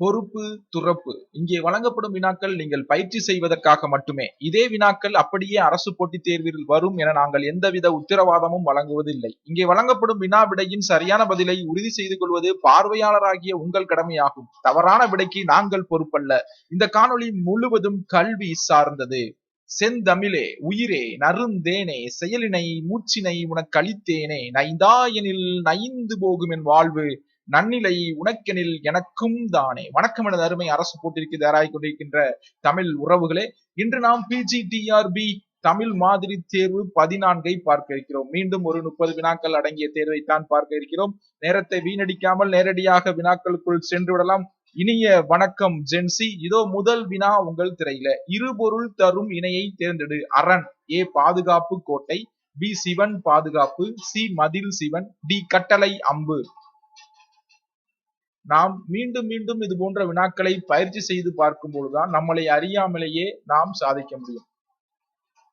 பொறுப்பு துறப்பு. இங்கே வழங்கப்படும் வினாக்கள் நீங்கள் பயிற்சி செய்வதற்காக மட்டுமே. இதே வினாக்கள் அப்படியே அரசு போட்டித் தேர்வில் வரும் என நாங்கள் எந்தவித உத்தரவாதமும் வழங்குவதில்லை. இங்கே வழங்கப்படும் வினா விடையின் சரியான பதிலை உறுதி செய்து கொள்வது பார்வையாளராகிய உங்கள் கடமையாகும். தவறான விடைக்கு நாங்கள் பொறுப்பல்ல. இந்த காணொளி முழுவதும் கல்வி சார்ந்தது. செந்தமிழே உயிரே நருந்தேனே செயலினை மூச்சினை உனக்கு அளித்தேனே. நைந்தாயனில் நைந்து போகும் என் வாழ்வு. நன்னிலை உனக்கெனில் எனக்கும் தானே. வணக்கம் எனது அருமை அரசு போட்டிற்கு தயாராகி கொண்டிருக்கின்ற தமிழ் உறவுகளே இன்று நாம் பிஜிடிஆர்பி தமிழ் மாதிரி தேர்வு பதினான்கை பார்க்க இருக்கிறோம். மீண்டும் ஒரு முப்பது வினாக்கள் அடங்கிய தேர்வை தான் பார்க்க இருக்கிறோம். நேரத்தை வீணடிக்காமல் நேரடியாக வினாக்களுக்குள் சென்று விடலாம். இனிய வணக்கம் ஜென்சி இதோ முதல் வினா உங்கள் திரையில. இருபொருள் தரும் இணையை தேர்ந்தெடு. அரண் ஏ பாதுகாப்பு கோட்டை பி சிவன் பாதுகாப்பு சி மதில் சிவன் டி கட்டளை அம்பு. நாம் மீண்டும் மீண்டும் இது போன்ற வினாக்களை பயிற்சி செய்து பார்க்கும் பொழுதுதான் நம்மளை அறியாமலேயே நாம் சாதிக்க முடியும்.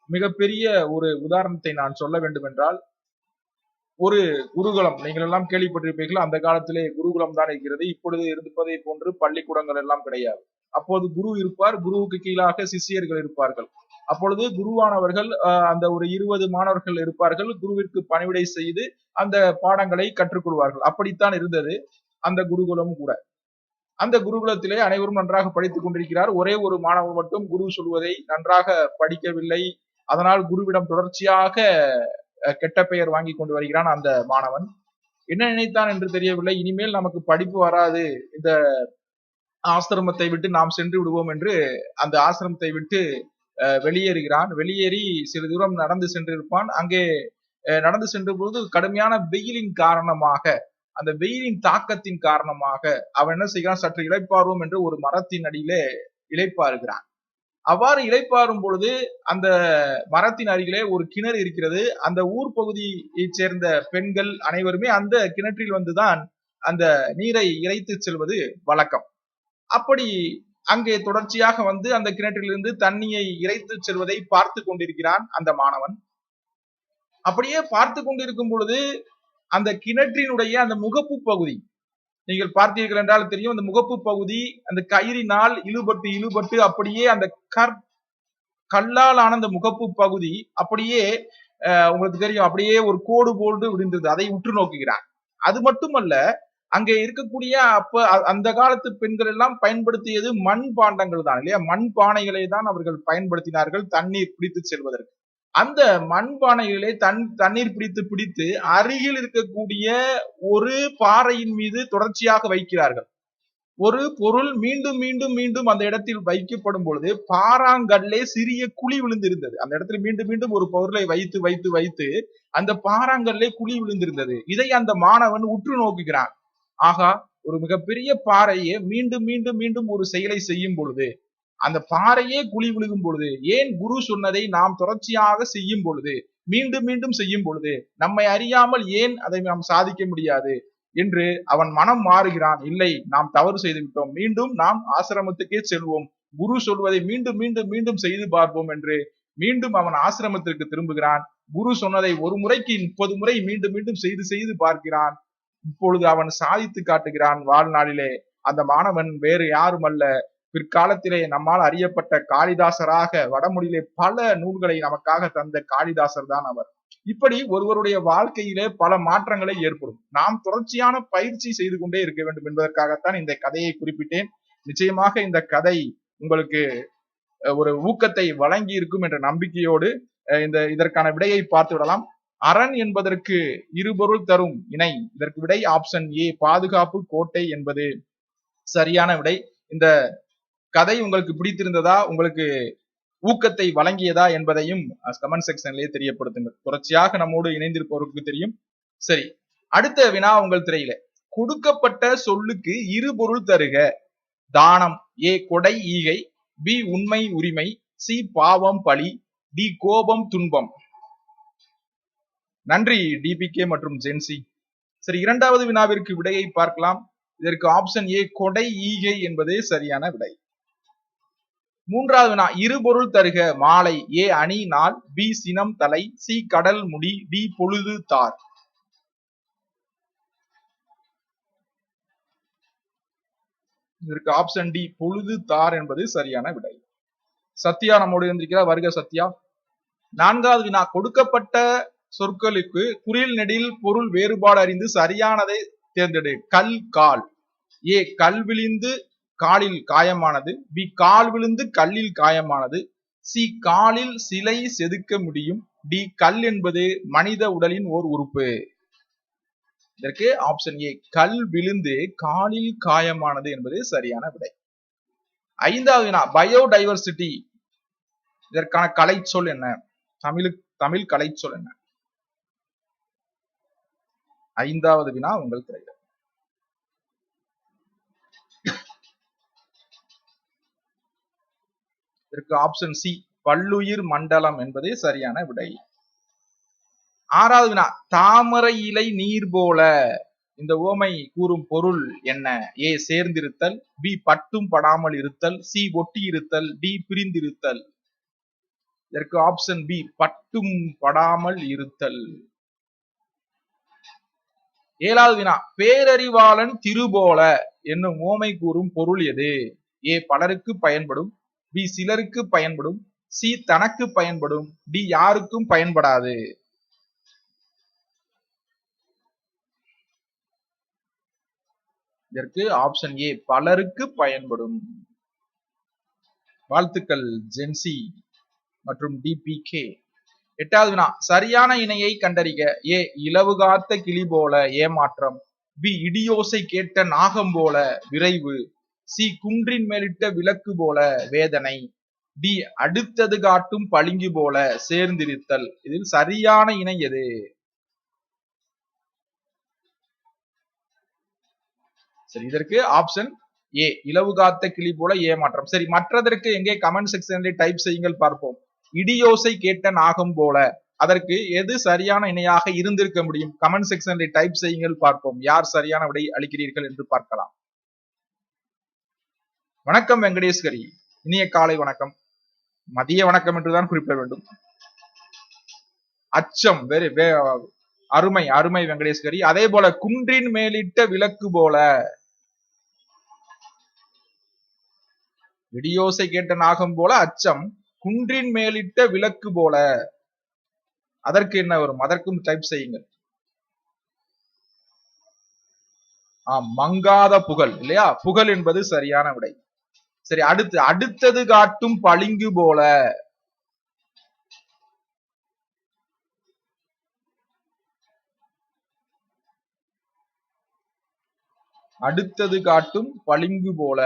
மிகப்பெரிய ஒரு உதாரணத்தை நான் சொல்ல வேண்டும் என்றால் ஒரு குருகுலம் நீங்கள் எல்லாம் கேள்விப்பட்டிருப்பீர்கள் அந்த காலத்திலே குருகுலம் தான் இருக்கிறது இப்பொழுது இருப்பதை போன்று பள்ளிக்கூடங்கள் எல்லாம் கிடையாது. அப்போது குரு இருப்பார் குருவுக்கு கீழாக சிஷியர்கள் இருப்பார்கள். அப்பொழுது குருவானவர்கள் அந்த ஒரு இருபது மாணவர்கள் இருப்பார்கள் குருவிற்கு பணிவிடை செய்து அந்த பாடங்களை கற்றுக்கொள்வார்கள் அப்படித்தான் இருந்தது. அந்த குருகுலம் கூட. அந்த குருகுலத்திலே அனைவரும் நன்றாக படித்துக் கொண்டிருக்கிறார். ஒரே ஒரு மாணவன் மட்டும் குரு சொல்வதை நன்றாக படிக்கவில்லை. அதனால் குருவிடம் தொடர்ச்சியாக கெட்ட பெயர் வாங்கி கொண்டு வருகிறான் அந்த மாணவன். என்ன நினைத்தான் என்று தெரியவில்லை. இனிமேல் நமக்கு படிப்பு வராது. இந்த ஆசிரமத்தை விட்டு நாம் சென்று விடுவோம் என்று அந்த ஆசிரமத்தை விட்டு வெளியேறுகிறான். வெளியேறி சிறு தூரம் நடந்து சென்றிருப்பான். அங்கே நடந்து சென்ற பொழுது கடுமையான வெயிலின் காரணமாக அந்த வெயிலின் தாக்கத்தின் காரணமாக அவன் என்ன செய்கிறான்? சற்று இழைப்பாருவோம் என்று ஒரு மரத்தின் அடியிலே இழைப்பாருகிறான் அவ்வாறு இழைப்பாரும் பொழுது அந்த மரத்தின் அருகிலே ஒரு கிணறு இருக்கிறது. அந்த ஊர் பகுதியை சேர்ந்த பெண்கள் அனைவருமே அந்த கிணற்றில் வந்துதான் அந்த நீரை இறைத்து செல்வது வழக்கம். அப்படி அங்கே தொடர்ச்சியாக வந்து அந்த கிணற்றிலிருந்து தண்ணியை இறைத்து செல்வதை பார்த்து கொண்டிருக்கிறான் அந்த மாணவன். அப்படியே பார்த்து கொண்டிருக்கும் பொழுது அந்த கிணற்றினுடைய அந்த முகப்பு பகுதி. நீங்கள் பார்த்தீர்கள் என்றால் தெரியும் அந்த முகப்பு பகுதி அந்த கயிறினால் இழுபட்டு இழுபட்டு அப்படியே அந்த கற் கல்லால் ஆன அந்த முகப்பு பகுதி அப்படியே உங்களுக்கு தெரியும் அப்படியே ஒரு கோடு போட்டு விழுந்தது. அதை உற்று நோக்குகிறார். அது மட்டுமல்ல அங்கே இருக்கக்கூடிய அப்ப அந்த காலத்து பெண்கள் எல்லாம் பயன்படுத்தியது மண் பாண்டங்கள் தான் இல்லையா? மண் பானைகளை தான் அவர்கள் பயன்படுத்தினார்கள் தண்ணீர் பிடித்து செல்வதற்கு. அந்த மண்பானைகளை தன் தண்ணீர் பிடித்து பிடித்து அருகில் இருக்கக்கூடிய ஒரு பாறையின் மீது தொடர்ச்சியாக வைக்கிறார்கள். ஒரு பொருள் மீண்டும் மீண்டும் மீண்டும் அந்த இடத்தில் வைக்கப்படும் பொழுது பாறாங்கல்லே சிறிய குழி விழுந்திருந்தது. அந்த இடத்துல மீண்டும் மீண்டும் ஒரு பொருளை வைத்து வைத்து வைத்து அந்த பாறாங்கல்லே குழி விழுந்திருந்தது. இதை அந்த மாணவன் உற்று நோக்குகிறான். ஆகா ஒரு மிகப்பெரிய பாறையே மீண்டும் மீண்டும் மீண்டும் ஒரு செயலை செய்யும் பொழுது அந்த பாறையே குழி விழுகும் பொழுது ஏன் குரு சொன்னதை நாம் தொடர்ச்சியாக செய்யும் பொழுது மீண்டும் மீண்டும் செய்யும் பொழுது நம்மை அறியாமல் ஏன் அதை நாம் சாதிக்க முடியாது என்று அவன் மனம் மாறுகிறான். இல்லை நாம் தவறு செய்து விட்டோம். மீண்டும் நாம் ஆசிரமத்துக்கே செல்வோம். குரு சொல்வதை மீண்டும் மீண்டும் மீண்டும் செய்து பார்ப்போம் என்று மீண்டும் அவன் ஆசிரமத்திற்கு திரும்புகிறான். குரு சொன்னதை ஒரு முறைக்கு முப்பது முறை மீண்டும் மீண்டும் செய்து செய்து பார்க்கிறான். இப்பொழுது அவன் சாதித்து காட்டுகிறான் வாழ்நாளிலே. அந்த மாணவன் வேறு யாரும் அல்ல பிற்காலத்திலே நம்மால் அறியப்பட்ட காளிதாசராக வடமொழியிலே பல நூல்களை நமக்காக தந்த காளிதாசர் தான் அவர். இப்படி ஒருவருடைய வாழ்க்கையிலே பல மாற்றங்களை ஏற்படும். நாம் தொடர்ச்சியான பயிற்சி செய்து கொண்டே இருக்க வேண்டும் என்பதற்காகத்தான் இந்த கதையை குறிப்பிட்டேன். நிச்சயமாக இந்த கதை உங்களுக்கு ஒரு ஊக்கத்தை வழங்கி இருக்கும் என்ற நம்பிக்கையோடு இந்த இதற்கான விடையை பார்த்து விடலாம். அரண் என்பதற்கு இருபொருள் தரும் இணை. இதற்கு விடை ஆப்ஷன் ஏ. பாதுகாப்பு கோட்டை என்பது சரியான விடை. இந்த கதை உங்களுக்கு பிடித்திருந்ததா? உங்களுக்கு ஊக்கத்தை வழங்கியதா என்பதையும் கமெண்ட் செக்ஷன்லயே தெரியப்படுத்துங்க. தொடர்ச்சியாக நம்மோடு இணைந்திருப்பவருக்கு தெரியும். சரி அடுத்த வினா உங்கள் திரையில. கொடுக்கப்பட்ட சொல்லுக்கு இரு பொருள் தருக. தானம். ஏ கொடை ஈகை. பி உண்மை உரிமை. சி பாவம் பழி. டி கோபம் துன்பம். நன்றி டிபிகே மற்றும் ஜென்சி சரி இரண்டாவது வினாவிற்கு விடையை பார்க்கலாம். இதற்கு ஆப்ஷன் ஏ கொடை ஈகை என்பதே சரியான விடை. மூன்றாவது வினா இருபொருள் தருக மாலை ஏ அணி நாள் பி சினம் தலை சி கடல் முடி டி பொழுது தார். இதற்கு ஆப்ஷன் டி பொழுது தார் என்பது சரியான விடை. சத்யா நம்மோடு இருந்திருக்கிறார் வருக சத்யா. நான்காவது வினா கொடுக்கப்பட்ட சொற்களுக்கு குறில் நெடில் பொருள் வேறுபாடு அறிந்து சரியானதை தேர்ந்தெடு. கல் கால். ஏ கல் விழிந்து காலில் காயமானது பி கால் விழுந்து கல்லில் காயமானது சி காலில் சிலை செதுக்க முடியும் டி கல் என்பது மனித உடலின் ஓர் உறுப்பு. இதற்கு ஆப்ஷன் ஏ கல் விழுந்து காலில் காயமானது என்பது சரியான விடை. ஐந்தாவது வினா பயோடைவர்சிட்டி இதற்கான கலை சொல் என்ன? தமிழுக்கு தமிழ் கலை சொல் என்ன? ஐந்தாவது வினா உங்கள் திரையில் இதற்கு ஆப்ஷன் சி பல்லுயிர் மண்டலம் என்பதே சரியான விடை. ஆறாவது வினா தாமரை இலை நீர் போல. இந்த ஓமை கூறும் பொருள் என்ன? ஏ சேர்ந்திருத்தல். பி பட்டும் படாமல் இருத்தல். சி ஒட்டி இருத்தல் டி பிரிந்திருத்தல். இதற்கு ஆப்ஷன் பி பட்டும் படாமல் இருத்தல். ஏழாவது வினா பேரறிவாளன் திருபோல என்னும் ஓமை கூறும் பொருள் எது? ஏ பலருக்கு பயன்படும் பி சிலருக்கு பயன்படும் சி தனக்கு பயன்படும் டி யாருக்கும் பயன்படாது. இதற்கு ஆப்ஷன் ஏ பலருக்கு பயன்படும். வாழ்த்துக்கள் ஜென்சி மற்றும் டிபிகே எட்டாவது வினா சரியான இணையை கண்டறிக. ஏ இலவு காத்த கிளி போல ஏமாற்றம். பி இடியோசை கேட்ட நாகம் போல விரைவு. சி குன்றின் மேலிட்ட விளக்கு போல வேதனை. டி அடுத்தது காட்டும் பளிங்கு போல சேர்ந்திருத்தல். இதில் சரியான இணை எது? சரி இதற்கு ஆப்ஷன் ஏ இலவு காத்த கிளி போல ஏமாற்றம் சரி மற்றதற்கு எங்கே கமெண்ட் செக்ஷன்ல டைப் செய்யுங்கள் பார்ப்போம். இடியோசை கேட்ட நாகம் போல. அதற்கு எது சரியான இணையாக இருந்திருக்க முடியும்? கமெண்ட் செக்ஷன்ல டைப் செய்யுங்கள் பார்ப்போம். யார் சரியான விடை அளிக்கிறீர்கள் என்று பார்க்கலாம். வணக்கம் வெங்கடேஸ்வரி. இனிய காலை வணக்கம். மதிய வணக்கம் என்றுதான் குறிப்பிட வேண்டும். அச்சம் வெரி அருமை அருமை வெங்கடேஸ்வரி. அதே போல குன்றின் மேலிட்ட விளக்கு போல. விடியோசை கேட்ட நாகம் போல அச்சம் குன்றின் மேலிட்ட விளக்கு போல. அதற்கு என்ன வரும்? அதற்கும் டைப் செய்யுங்கள். ஆம் மங்காத புகழ் இல்லையா? புகழ் என்பது சரியான விடை. சரி அடுத்து அடுத்தது காட்டும் பளிங்கு போல. அடுத்தது காட்டும் பளிங்கு போல.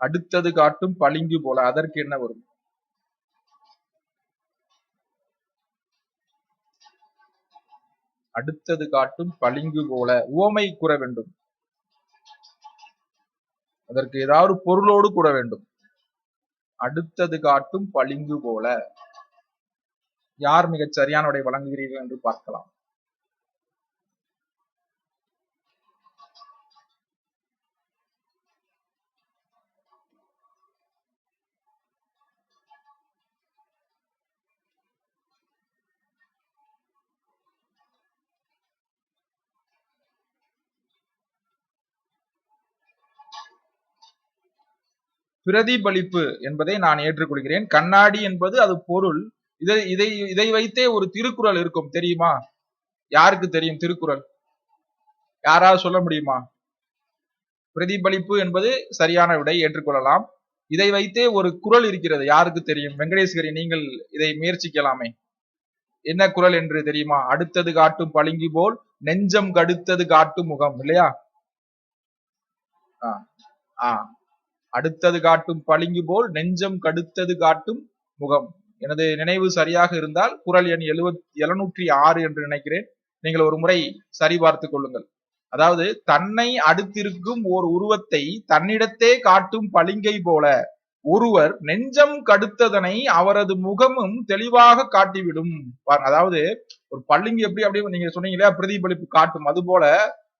அடுத்தது காட்டும் பளிங்கு போல. அதற்கு என்ன வரும்? அடுத்தது காட்டும் பளிங்கு போல. உவமை கூற வேண்டும். அதற்கு ஏதாவது பொருளோடு கூட வேண்டும். அடுத்தது காட்டும் பளிங்கு போல. யார் மிகச் சரியான உடை வழங்குகிறீர்கள் என்று பார்க்கலாம். பிரதிபலிப்பு என்பதை நான் ஏற்றுக்கொள்கிறேன். கண்ணாடி என்பது அது பொருள். இதை இதை இதை வைத்தே ஒரு திருக்குறள் இருக்கும் தெரியுமா? யாருக்கு தெரியும் திருக்குறள்? யாராவது சொல்ல முடியுமா? பிரதிபலிப்பு என்பது சரியான விடை ஏற்றுக்கொள்ளலாம். இதை வைத்தே ஒரு குறள் இருக்கிறது யாருக்கு தெரியும்? வெங்கடேஸ்வரி நீங்கள் இதை முயற்சிக்கலாமே. என்ன குறள் என்று தெரியுமா? அடுத்தது காட்டும் பளிங்கு போல் நெஞ்சம் கடுத்தது காட்டும் முகம் இல்லையா? ஆ. அடுத்தது காட்டும் பளிங்கு போல் நெஞ்சம் கடுத்தது காட்டும் முகம். எனது நினைவு சரியாக இருந்தால் குரல் எண் எழுவத் எழுநூற்றி ஆறு என்று நினைக்கிறேன். நீங்கள் ஒரு முறை சரிபார்த்துக் கொள்ளுங்கள். அதாவது தன்னை அடுத்திருக்கும் ஓர் உருவத்தை தன்னிடத்தே காட்டும் பளிங்கை போல ஒருவர் நெஞ்சம் கடுத்ததனை அவரது முகமும் தெளிவாக காட்டிவிடும். அதாவது ஒரு பள்ளிங்கு எப்படி அப்படி நீங்க சொன்னீங்க இல்லையா? பிரதிபலிப்பு காட்டும். அது போல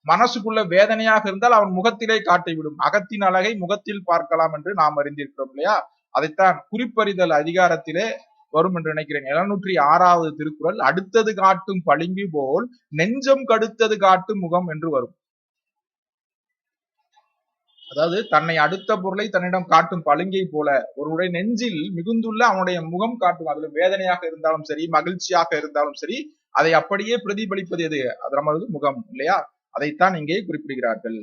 மனசுக்குள்ள வேதனையாக இருந்தால் அவன் முகத்திலே காட்டிவிடும். அகத்தின் அழகை முகத்தில் பார்க்கலாம் என்று நாம் அறிந்திருக்கிறோம் இல்லையா? அதைத்தான் குறிப்பறிதல் அதிகாரத்திலே வரும் என்று நினைக்கிறேன். எழுநூற்றி ஆறாவது திருக்குறள் அடுத்தது காட்டும் பளிங்கு போல் நெஞ்சம் கடுத்தது காட்டும் முகம் என்று வரும். அதாவது தன்னை அடுத்த பொருளை தன்னிடம் காட்டும் பளிங்கை போல ஒருவருடைய நெஞ்சில் மிகுந்துள்ள அவனுடைய முகம் காட்டும். அதுல வேதனையாக இருந்தாலும் சரி மகிழ்ச்சியாக இருந்தாலும் சரி அதை அப்படியே பிரதிபலிப்பது எது? அது நமது முகம் இல்லையா? அதைத்தான் இங்கே குறிப்பிடுகிறார்கள்.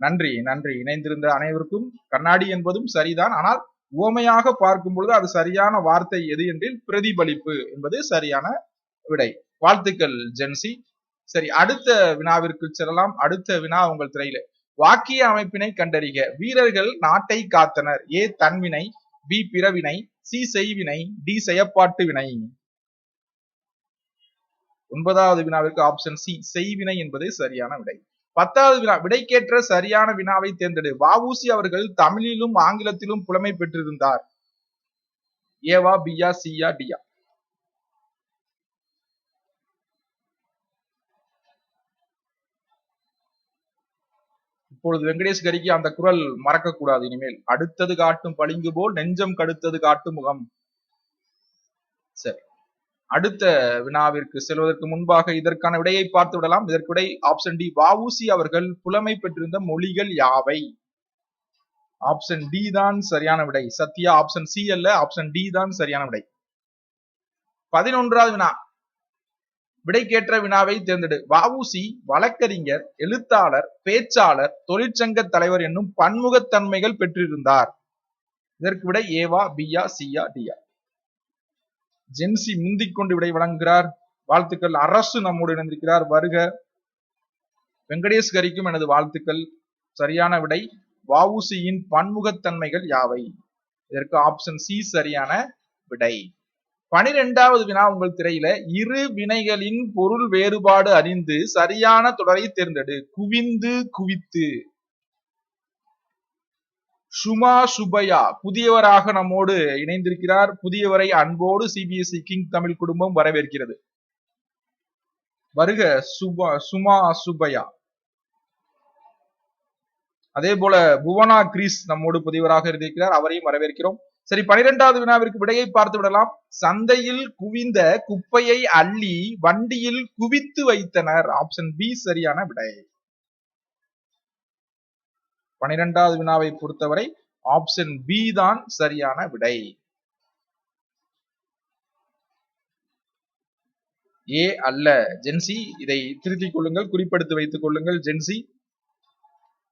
நன்றி நன்றி. இணைந்திருந்த அனைவருக்கும் கண்ணாடி என்பதும் சரிதான். ஆனால் உவமையாக பார்க்கும் பொழுது அது சரியான வார்த்தை எது என்றில் பிரதிபலிப்பு என்பது சரியான விடை. வாழ்த்துக்கள் ஜென்சி. சரி அடுத்த வினாவிற்கு செல்லலாம். அடுத்த வினா உங்கள் திரையில. வாக்கிய அமைப்பினை கண்டறிக. வீரர்கள் நாட்டை காத்தனர். ஏ தன்வினை பி பிறவினை சி செய்வினை டி செயப்பாட்டு வினை. ஒன்பதாவது வினாவிற்கு ஆப்ஷன் சி செய்வினை என்பது சரியான விடை. பத்தாவது வினா விடைக்கேற்ற சரியான வினாவை தேர்ந்தெடு. வஉசி அவர்கள் தமிழிலும் ஆங்கிலத்திலும் புலமை பெற்றிருந்தார். ஏவா பியா சியா டியா இப்பொழுது வெங்கடேஷ் கரிக்கு அந்த குரல் மறக்க கூடாது இனிமேல். அடுத்தது காட்டும் பளிங்கு போல் நெஞ்சம் கடுத்தது காட்டும் முகம். சரி. அடுத்த வினாவிற்கு செல்வதற்கு முன்பாக இதற்கான விடையை பார்த்து விடலாம். இதற்கு விடை ஆப்ஷன் டி வஉசி அவர்கள் புலமை பெற்றிருந்த மொழிகள் யாவை? ஆப்ஷன் டி தான் சரியான விடை. சத்யா ஆப்ஷன் சி அல்ல ஆப்ஷன் டி தான் சரியான விடை. பதினொன்றாவது வினா. விடைக்கேற்ற வினாவை தேர்ந்தெடு. வஉசி வழக்கறிஞர் எழுத்தாளர் பேச்சாளர் தொழிற்சங்க தலைவர் என்னும் பன்முகத்தன்மைகள் பெற்றிருந்தார். இதற்கு விட ஏவா பியா சியா டியா ஜென்சி முந்திக் கொண்டு விடை வழங்குகிறார். வாழ்த்துக்கள். அரசு நம்மோடு இணைந்திருக்கிறார். வருக. வெங்கடேஷ் கரிக்கும் எனது வாழ்த்துக்கள். சரியான விடை. வவுசியின் பன்முகத்தன்மைகள் யாவை? இதற்கு ஆப்ஷன் சி சரியான விடை. பனிரெண்டாவது வினா உங்கள் திரையில. இரு வினைகளின் பொருள் வேறுபாடு அறிந்து சரியான தொடரை தேர்ந்தெடு. குவிந்து குவித்து. சுமா சுபையா புதியவராக நம்மோடு இணைந்திருக்கிறார். புதியவரை அன்போடு சிபிஎஸ்இ கிங் தமிழ் குடும்பம் வரவேற்கிறது. வருக சுபா சுமா சுபையா அதே போல புவனா கிரீஸ் நம்மோடு புதியவராக இருந்திருக்கிறார். அவரையும் வரவேற்கிறோம். சரி பனிரெண்டாவது வினாவிற்கு விடையை பார்த்து விடலாம். சந்தையில் குவிந்த குப்பையை அள்ளி வண்டியில் குவித்து வைத்தனர். ஆப்ஷன் பி சரியான விடை. பனிரெண்டாவது வினாவை பொறுத்தவரை ஆப்ஷன் பி தான் சரியான விடை. ஏ அல்ல. ஜென்சி இதை திருத்திக் கொள்ளுங்கள் குறிப்பெடுத்து வைத்துக் கொள்ளுங்கள். ஜென்சி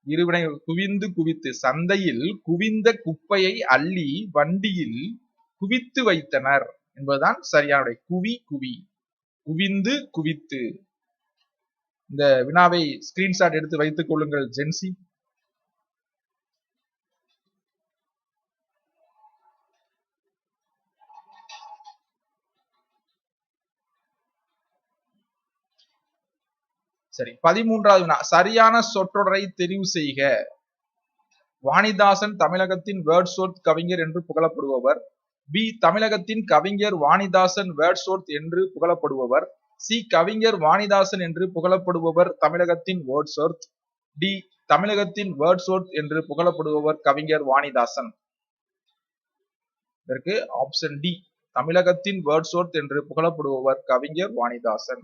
இருவினை குவிந்து குவித்து சந்தையில் குவிந்த குப்பையை அள்ளி வண்டியில் குவித்து வைத்தனர் என்பதுதான் சரியான விடை. குவி குவி. குவிந்து குவித்து. இந்த வினாவை ஸ்கிரீன்ஷாட் எடுத்து வைத்துக் கொள்ளுங்கள் ஜென்சி சரி பதிமூன்றாவது வினா. சரியான சொற்றொடரை தெரிவு செய்க. வாணிதாசன் தமிழகத்தின் வேர்ட்ஸ்வொர்த் கவிஞர் என்று புகழப்படுபவர். பி தமிழகத்தின் கவிஞர் வாணிதாசன் வேர்ட்ஸ்வொர்த் என்று புகழப்படுபவர். சி கவிஞர் வாணிதாசன் என்று புகழப்படுபவர் தமிழகத்தின் வேர்ட்ஸ்வொர்த் டி தமிழகத்தின் வேர்ட்ஸ்வொர்த் என்று புகழப்படுபவர் கவிஞர் வாணிதாசன். இதற்கு ஆப்ஷன் டி தமிழகத்தின் வேர்ட்ஸ்வொர்த் என்று புகழப்படுபவர் கவிஞர் வாணிதாசன்.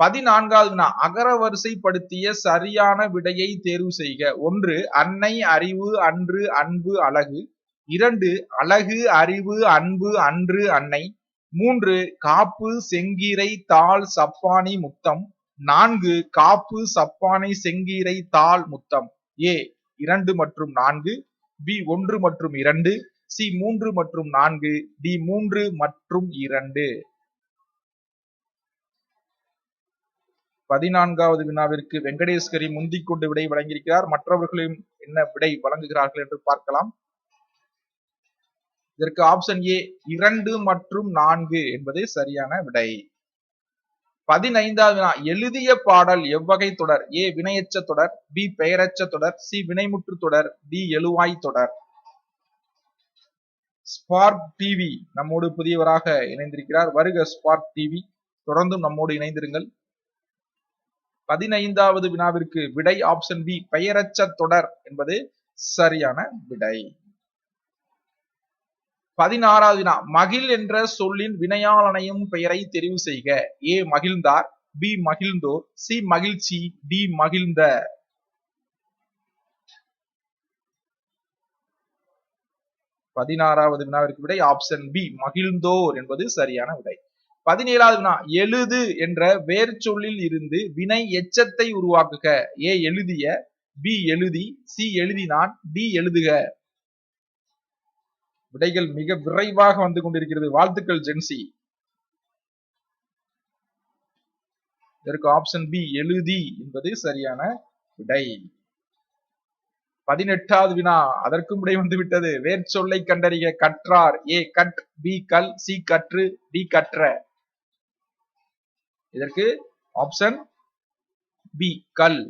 பதினான்காவது வினா அகர வரிசைப்படுத்திய சரியான விடையை தேர்வு செய்க. ஒன்று அன்னை அறிவு அன்று அன்பு அழகு. இரண்டு அழகு அறிவு அன்பு அன்று அன்னை. மூன்று காப்பு செங்கீரை தாள் சப்பானி முத்தம். நான்கு காப்பு சப்பானை செங்கீரை தாள் முத்தம். ஏ இரண்டு மற்றும் நான்கு. பி ஒன்று மற்றும் இரண்டு. சி மூன்று மற்றும் நான்கு. டி மூன்று மற்றும் இரண்டு. பதினான்காவது வினாவிற்கு வெங்கடேஸ்வரி முந்திக் கொண்டு விடை வழங்கியிருக்கிறார். மற்றவர்களையும் என்ன விடை வழங்குகிறார்கள் என்று பார்க்கலாம். இதற்கு ஆப்ஷன் ஏ இரண்டு மற்றும் நான்கு என்பது சரியான விடை. பதினைந்தாவது வினா எழுதிய பாடல் எவ்வகை தொடர்? ஏ வினையச்ச தொடர் பி பெயரச்ச தொடர் சி வினைமுற்று தொடர் டி எழுவாய் தொடர். ஸ்பார்க் டிவி நம்மோடு புதியவராக இணைந்திருக்கிறார். வருக ஸ்பார்க் டிவி தொடர்ந்தும் நம்மோடு இணைந்திருங்கள். பதினைந்தாவது வினாவிற்கு விடை ஆப்ஷன் பி பெயரச்ச தொடர் என்பது சரியான விடை. பதினாறாவது வினா மகிழ் என்ற சொல்லின் வினையாளனையும் பெயரை தெரிவு செய்க. ஏ மகிழ்ந்தார் பி மகிழ்ந்தோர் சி மகிழ்ச்சி டி மகிழ்ந்த. பதினாறாவது வினாவிற்கு விடை ஆப்ஷன் பி மகிழ்ந்தோர் என்பது சரியான விடை. பதினேழாவது வினா எழுது என்ற வேர் சொல்லில் இருந்து வினை எச்சத்தை உருவாக்குக. ஏ எழுதிய பி எழுதி சி எழுதினான் டி எழுதுக. விடைகள் மிக விரைவாக வந்து கொண்டிருக்கிறது. வாழ்த்துக்கள் ஜென்சி. இதற்கு ஆப்ஷன் பி எழுதி என்பது சரியான விடை. பதினெட்டாவது வினா அதற்கும் விடை வந்து விட்டது. வேர் சொல்லை கண்டறிய கற்றார். ஏ கட் பி கல் சி கற்று டி கற்ற. இதற்கு ஆப்ஷன் பி கல்.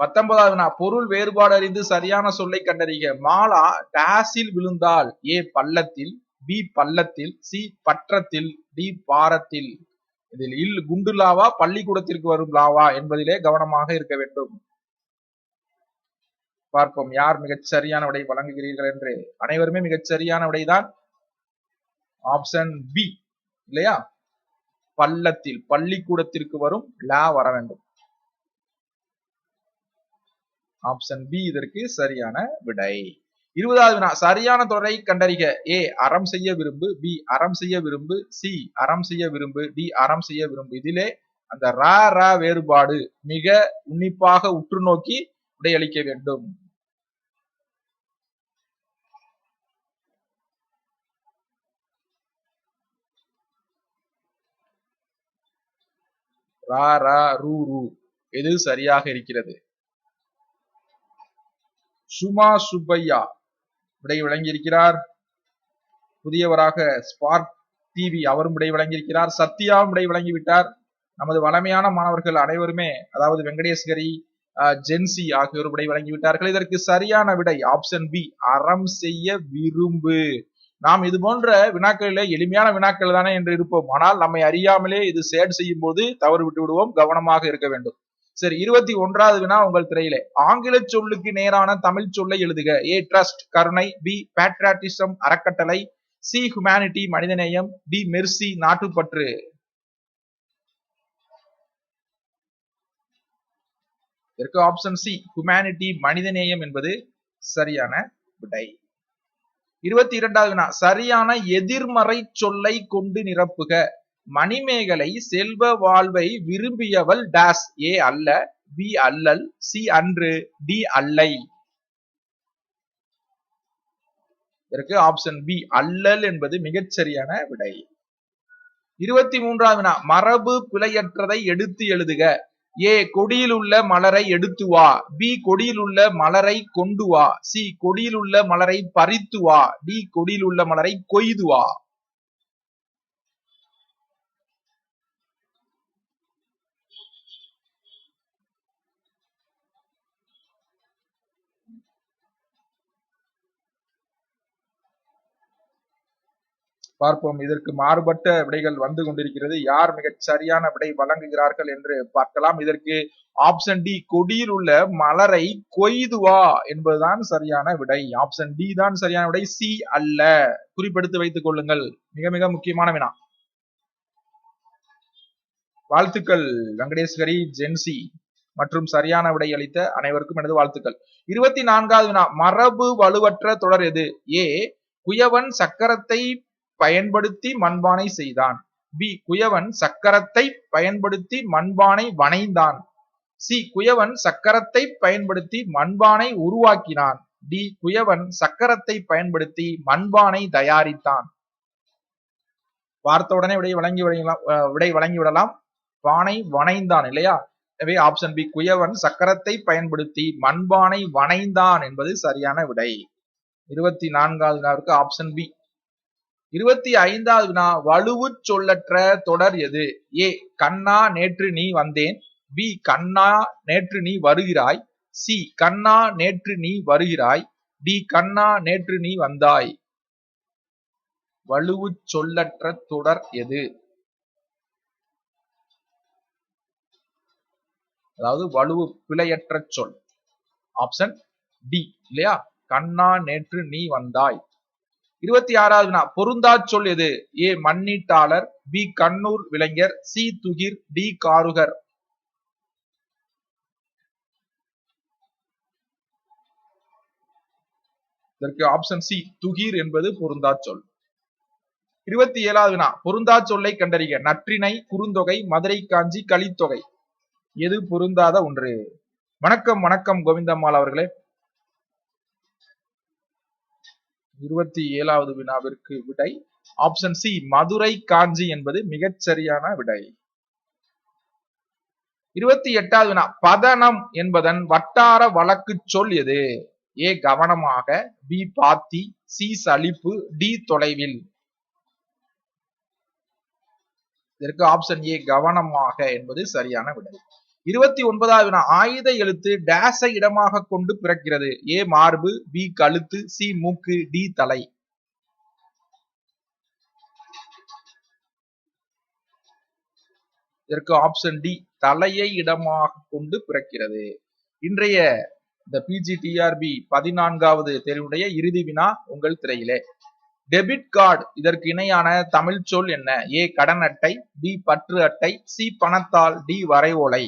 பத்தொன்பதாவது நான் பொருள் வேறுபாடு அறிந்து சரியான சொல்லை கண்டறிக. மாலா டேஸில் விழுந்தால் ஏ பள்ளத்தில் பி பள்ளத்தில் சி பற்றத்தில் டி பாரத்தில். இதில் இல் குண்டு லாவா பள்ளிக்கூடத்திற்கு வரும் லாவா என்பதிலே கவனமாக இருக்க வேண்டும். பார்ப்போம் யார் மிகச் சரியான விடை வழங்குகிறீர்கள் என்று. அனைவருமே மிகச் சரியான விடைதான் ஆப்ஷன் பி இல்லையா? பள்ளத்தில் பள்ளிக்கூடத்திற்கு வரும் லா வர வேண்டும். ஆப்ஷன் பி இதற்கு சரியான விடை. இருபதாவது வினா சரியான தொடரை கண்டறிக. ஏ அறம் செய்ய விரும்பு. பி அறம் செய்ய விரும்பு. சி அறம் செய்ய விரும்பு. டி அறம் செய்ய விரும்பு. இதிலே அந்த ரா ரா வேறுபாடு மிக உன்னிப்பாக உற்று நோக்கி விடையளிக்க வேண்டும். ரா ரா ரூ ரூ. எது சரியாக இருக்கிறது? சுமா சுப்பையா. விடை வழங்கியிருக்கிறார். புதியவராக ஸ்பார்க் டிவி அவரும் விடை வழங்கியிருக்கிறார். சத்யாவும் விடை வழங்கிவிட்டார். நமது வளமையான மாணவர்கள் அனைவருமே அதாவது வெங்கடேஸ்வரி ஜென்சி ஆகியோர் விடை வழங்கிவிட்டார்கள். இதற்கு சரியான விடை ஆப்ஷன் பி அறம் செய்ய விரும்பு. நாம் இது போன்ற வினாக்களில எளிமையான வினாக்கள் தானே என்று இருப்போம். ஆனால் நம்மை அறியாமலே இது சேட் செய்யும் போது தவறு விட்டு விடுவோம் கவனமாக இருக்க வேண்டும். சரி இருபத்தி ஒன்றாவது வினா உங்கள் திரையிலே. ஆங்கில சொல்லுக்கு நேரான தமிழ் சொல்லை எழுதுக. ஏ ட்ரஸ்ட் கருணை. பி பேட்ராட்டிசம் அறக்கட்டளை. சி ஹுமானிட்டி மனிதநேயம். டி மெர்சி நாட்டுப்பற்று. இதற்கு ஆப்ஷன் சி ஹுமானிட்டி மனிதநேயம் என்பது சரியான விடை. இருபத்தி இரண்டாவது வினா சரியான எதிர்மறை சொல்லை கொண்டு நிரப்புக. மணிமேகலை செல்வ வாழ்வை விரும்பியவள் டாஸ் ஏ அல்ல பி அல்லல் சி அன்று டி அல்லை. இதற்கு ஆப்ஷன் பி அல்லல் என்பது மிகச்சரியான விடை. இருபத்தி மூன்றாவது வினா மரபு பிழையற்றதை எடுத்து எழுதுக. ஏ கொடியில் உள்ள மலரை எடுத்து வா. பி கொடியில் உள்ள மலரை கொண்டு வா. சி கொடியில் உள்ள மலரை பறித்து வா. டி கொடியில் உள்ள மலரை கொய்து வா. பார்ப்போம். இதற்கு மாறுபட்ட விடைகள் வந்து கொண்டிருக்கிறது. யார் மிகச் சரியான விடை வழங்குகிறார்கள் என்று பார்க்கலாம். இதற்கு ஆப்ஷன் டி கொடியில் உள்ள மலரை கொய்துவா என்பதுதான் சரியான விடை. ஆப்ஷன் டி தான் சரியான விடை. சி அல்ல. குறிப்பெடுத்து வைத்துக் கொள்ளுங்கள். மிக மிக முக்கியமான வினா. வாழ்த்துக்கள் வெங்கடேஸ்வரி ஜென்சி மற்றும் சரியான விடை அளித்த அனைவருக்கும் எனது வாழ்த்துக்கள். இருபத்தி நான்காவது வினா. மரபு வலுவற்ற தொடர் எது? ஏ குயவன் சக்கரத்தை பயன்படுத்தி மண்பானை செய்தான். பி. குயவன் சக்கரத்தை பயன்படுத்தி மண்பானை வனைந்தான் சி. குயவன் சக்கரத்தை பயன்படுத்தி மண்பானை உருவாக்கினான். டி. குயவன் சக்கரத்தை பயன்படுத்தி மண்பானை தயாரித்தான். பார்த்த உடனே விடை வழங்கி விடை வழங்கி விடலாம். பானை வனைந்தான் இல்லையா? எனவே ஆப்ஷன் பி குயவன் சக்கரத்தை பயன்படுத்தி மண்பானை வனைந்தான் என்பது சரியான விடை. இருபத்தி நான்காவது வினாவிற்கு ஆப்ஷன் பி இருபத்தி ஐந்தாவது வினா வலுவு சொல்லற்ற தொடர் எது? ஏ கண்ணா நேற்று நீ வந்தேன். பி கண்ணா நேற்று நீ வருகிறாய். சி கண்ணா நேற்று நீ வருகிறாய். டி கண்ணா நேற்று நீ வந்தாய். வலுவு சொல்லற்ற தொடர் எது? அதாவது வலுவு பிழையற்ற சொல். ஆப்ஷன் டி இல்லையா? கண்ணா நேற்று நீ வந்தாய். இருபத்தி ஆறாவது வினா பொருந்தா சொல் எது? ஏ மண்ணீட்டாளர் பி கண்ணூர் விளைஞர் சி துகிர் டி காருகர். இதற்கு ஆப்ஷன் சி துகிர் என்பது பொருந்தா சொல். இருபத்தி ஏழாவது வினா பொருந்தா சொல்லை கண்டறிக. நற்றினை குறுந்தொகை மதுரை காஞ்சி கலித்தொகை எது பொருந்தாத ஒன்று? வணக்கம் வணக்கம் கோவிந்தம்மாள் அவர்களே. இருபத்தி ஏழாவது வினாவிற்கு விடை. ஆப்ஷன் சி மதுரை காஞ்சி என்பது மிகச் சரியான விடை. இருபத்தி எட்டாவது வினா பதனம் என்பதன் வட்டார வழக்கு சொல் எது? ஏ கவனமாக பி பாத்தி சி சலிப்பு டி தொலைவில். இதற்கு ஆப்ஷன் ஏ கவனமாக என்பது சரியான விடை. இருபத்தி ஒன்பதாவது வினா ஆயுத எழுத்து டேஸை இடமாக கொண்டு பிறக்கிறது. ஏ மார்பு பி கழுத்து சி மூக்கு டி தலை. இதற்கு ஆப்ஷன் டி தலையை இடமாக கொண்டு பிறக்கிறது. இன்றைய இந்த பிஜிடிஆர்பி பதினான்காவது தேர்வுடைய இறுதி வினா உங்கள் திரையிலே. டெபிட் கார்டு இதற்கு இணையான தமிழ் சொல் என்ன? ஏ கடன் அட்டை பி பற்று அட்டை சி பணத்தால் டி வரைவோலை.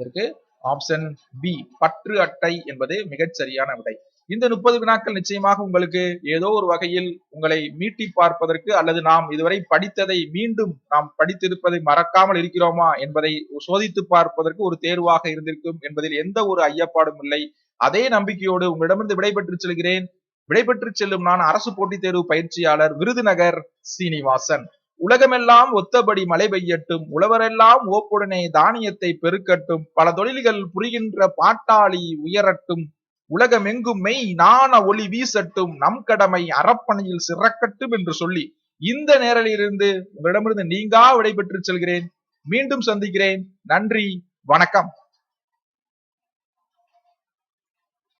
இதற்கு ஆப்ஷன் பி பற்று அட்டை என்பது மிகச் சரியான விடை. இந்த முப்பது வினாக்கள் நிச்சயமாக உங்களுக்கு ஏதோ ஒரு வகையில் உங்களை மீட்டி பார்ப்பதற்கு அல்லது நாம் இதுவரை படித்ததை மீண்டும் நாம் படித்திருப்பதை மறக்காமல் இருக்கிறோமா என்பதை சோதித்து பார்ப்பதற்கு ஒரு தேர்வாக இருந்திருக்கும் என்பதில் எந்த ஒரு ஐயப்பாடும் இல்லை. அதே நம்பிக்கையோடு உங்களிடமிருந்து விடைபெற்று செல்கிறேன். விடைபெற்று செல்லும் நான் அரசு போட்டித் தேர்வு பயிற்சியாளர் விருதுநகர் சீனிவாசன். உலகமெல்லாம் ஒத்தபடி மழை பெய்யட்டும் உழவரெல்லாம் ஓப்புடனே தானியத்தை பெருக்கட்டும் பல தொழில்கள் புரிகின்ற பாட்டாளி உயரட்டும் உலகமெங்கும் மெய் நாண ஒளி வீசட்டும் நம் கடமை அறப்பணையில் சிறக்கட்டும் என்று சொல்லி இந்த நேரலிலிருந்து உங்களிடமிருந்து நீங்கா விடைபெற்று செல்கிறேன். மீண்டும் சந்திக்கிறேன். நன்றி. வணக்கம்.